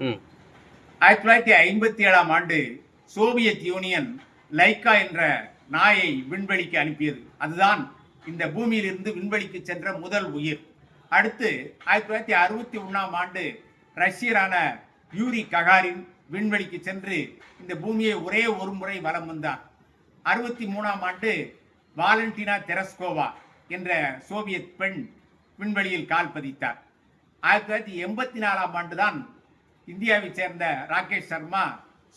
ஆயிரத்தி தொள்ளாயிரத்தி ஐம்பத்தி ஏழாம் ஆண்டு சோவியத் யூனியன் லைக்கா என்ற நாயை விண்வெளிக்கு அனுப்பியது. அதுதான் இந்த பூமியிலிருந்து விண்வெளிக்கு சென்ற முதல் உயிர். அடுத்து ஆயிரத்தி தொள்ளாயிரத்தி அறுபத்தி ஒன்றாம் ஆண்டு ரஷ்யரான யூரி ககாரின் விண்வெளிக்கு சென்று இந்த பூமியை ஒரே ஒரு முறை வலம் வந்தார் அறுபத்தி மூணாம் ஆண்டு வாலண்டினா தெரஸ்கோவா என்ற சோவியத் பெண் விண்வெளியில் கால் பதித்தார். ஆயிரத்தி தொள்ளாயிரத்தி எண்பத்தி நாலாம் ஆண்டு தான் இந்தியாவைச் சேர்ந்த ராகேஷ் சர்மா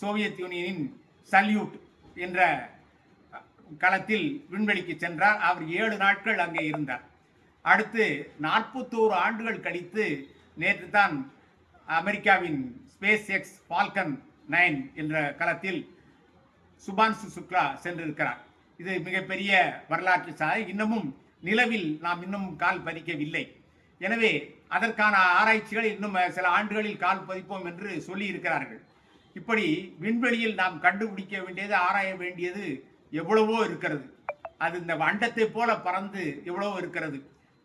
சோவியத் யூனியனின் சல்யூட் என்ற களத்தில் விண்வெளிக்கு சென்றார். அவர் ஏழு நாட்கள் அங்கே இருந்தார். அடுத்து நாற்பத்தோரு ஆண்டுகள் கழித்து நேற்று தான் அமெரிக்காவின் ஸ்பேஸ் எக்ஸ் ஃபால்கன் நைன் என்ற களத்தில் சுபான்சு சுக்லா சென்றிருக்கிறார். இது மிகப்பெரிய வரலாற்று சாதனை இன்னமும் நிலவில் நாம் இன்னும் கால் பதிக்கவில்லை. எனவே அதற்கான ஆராய்ச்சிகள் இன்னும் சில ஆண்டுகளில் கால் பதிப்போம் என்று சொல்லி இருக்கிறார்கள் இப்படி விண்வெளியில் நாம் கண்டுபிடிக்க வேண்டியது ஆராய வேண்டியது எவ்வளவோ இருக்கிறது. அது இந்த அண்டத்தை போல பறந்து எவ்வளவோ இருக்கிறது.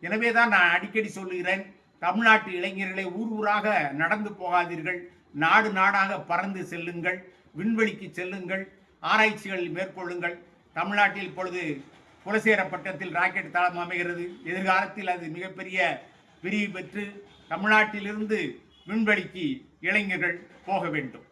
எனவே தான் நான் அடிக்கடி சொல்லுகிறேன் தமிழ்நாட்டு இளைஞர்களை ஊர் ஊராக நடந்து போகாதீர்கள். நாடு நாடாக பறந்து செல்லுங்கள் விண்வெளிக்கு செல்லுங்கள் ஆராய்ச்சிகள் மேற்கொள்ளுங்கள். தமிழ்நாட்டில் இப்பொழுது குலசேர பட்டத்தில் ராக்கெட் தளம் அமைகிறது. எதிர்காலத்தில் அது மிகப்பெரிய விரிவு பெற்று தமிழ்நாட்டிலிருந்து விண்வெளிக்கு இளைஞர்கள் போக வேண்டும்.